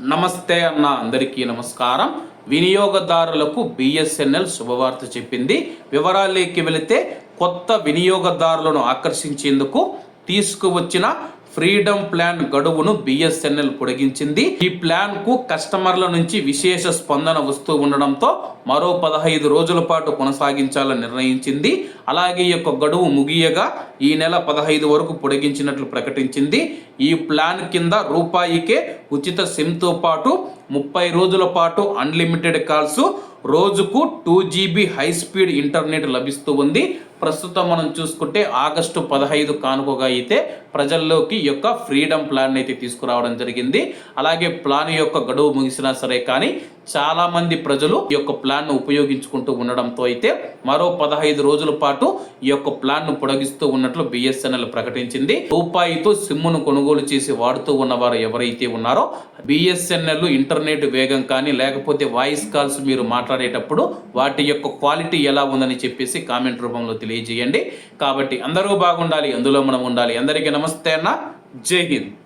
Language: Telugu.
నమస్తే అన్న అందరికీ నమస్కారం. వినియోగదారులకు బిఎస్ఎన్ఎల్ శుభవార్త చెప్పింది. వివరాల్లోకి వెళితే కొత్త వినియోగదారులను ఆకర్షించేందుకు తీసుకువచ్చిన ఫ్రీడమ్ ప్లాన్ గడువును బిఎస్ఎన్ఎల్ పొడిగించింది. ఈ ప్లాన్కు కస్టమర్ల నుంచి విశేష స్పందన వస్తూ ఉండడంతో మరో పదహైదు రోజుల పాటు కొనసాగించాలని నిర్ణయించింది. అలాగే ఈ యొక్క గడువు ముగియగా ఈ నెల పదహైదు వరకు పొడిగించినట్లు ప్రకటించింది. ఈ ప్లాన్ కింద రూపాయికే ఉచిత సిమ్తో పాటు ముప్పై రోజుల పాటు అన్లిమిటెడ్ కాల్స్ రోజుకు two GB high speed internet లభిస్తూ ఉంది. ప్రస్తుతం మనం చూసుకుంటే ఆగస్టు పదహైదు కానుకగా అయితే ప్రజల్లోకి యొక్క ఫ్రీడమ్ ప్లాన్ అయితే తీసుకురావడం జరిగింది. అలాగే ప్లాన్ యొక్క గడువు ముగిసినా సరే కానీ చాలా మంది ప్రజలు ఈ యొక్క ప్లాన్ను ఉపయోగించుకుంటూ ఉండడంతో అయితే మరో పదహైదు రోజుల పాటు ఈ యొక్క ప్లాన్ను పొడగిస్తూ పొడిగిస్తూ ఉన్నట్లు బిఎస్ఎన్ఎల్ ప్రకటించింది. రూపాయితో సిమ్మును కొనుగోలు చేసి వాడుతూ ఉన్నవారు ఎవరైతే ఉన్నారో బిఎస్ఎన్ఎల్ ఇంటర్నెట్ వేగం కానీ లేకపోతే వాయిస్ కాల్స్ మీరు మాట్లాడేటప్పుడు వాటి యొక్క క్వాలిటీ ఎలా ఉందని చెప్పేసి కామెంట్ రూపంలో తెలియజేయండి. కాబట్టి అందరూ బాగుండాలి అందులో మనం ఉండాలి. అందరికీ నమస్తే అన్న. జై హింద్.